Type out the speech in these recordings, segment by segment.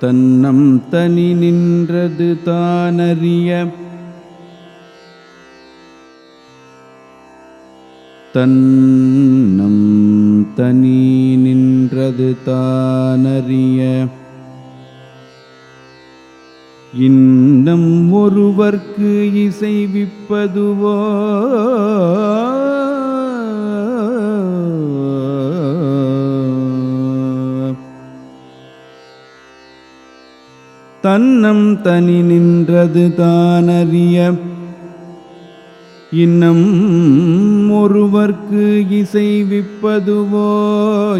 தன்னம் தனி நின்றது தானறிய. தன்னம் தனி நின்றது தானறிய. இன்னம் ஒருவர்க்கு இசைவிப்பதுவோ தன்னம் தனி நின்றது தானறிய. இன்னம் ஒருவர்க்கு இசைவிப்பதுவோ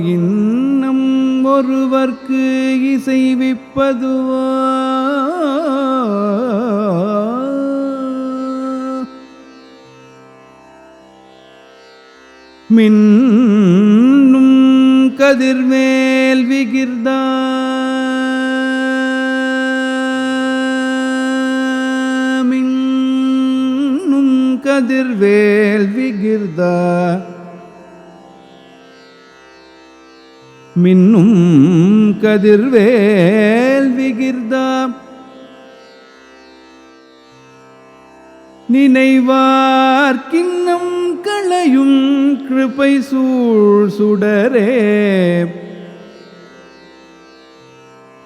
இன்னம் ஒருவர்க்கு இசைவிப்பதுவோ மின்னும் கதிர்வேல் விகிர்தா கதிர்வேல் விகிர்தா மின்னும் கதிர்வேல் விகிர்தா நினைவார் கிண்ணம் களையும் கிருபை சூழ் சுடரே.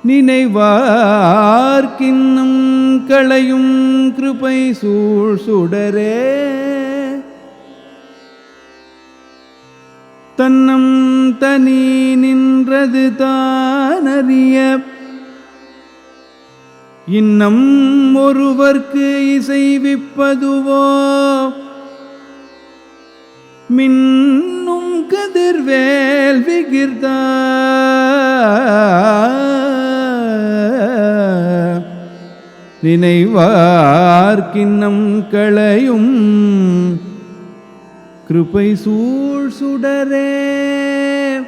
நினைவார் கிண்ணம் களையும் கிருபை சூழ் சுடரே. தன்னம் தனி நின்றது தானறிய. இன்னம் ஒருவர்க்கு இசைவிப்பதுவோ மின்னும் கதிர்வேல் விகிர்தா நினைவார்கிண்ணம் களையும் கிருபை சூழ் சுடரே.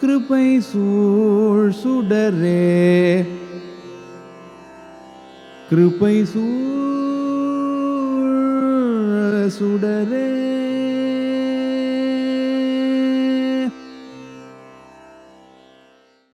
கிருபை சூழ் சுடரே. கிருபை சூழ் சுடரே.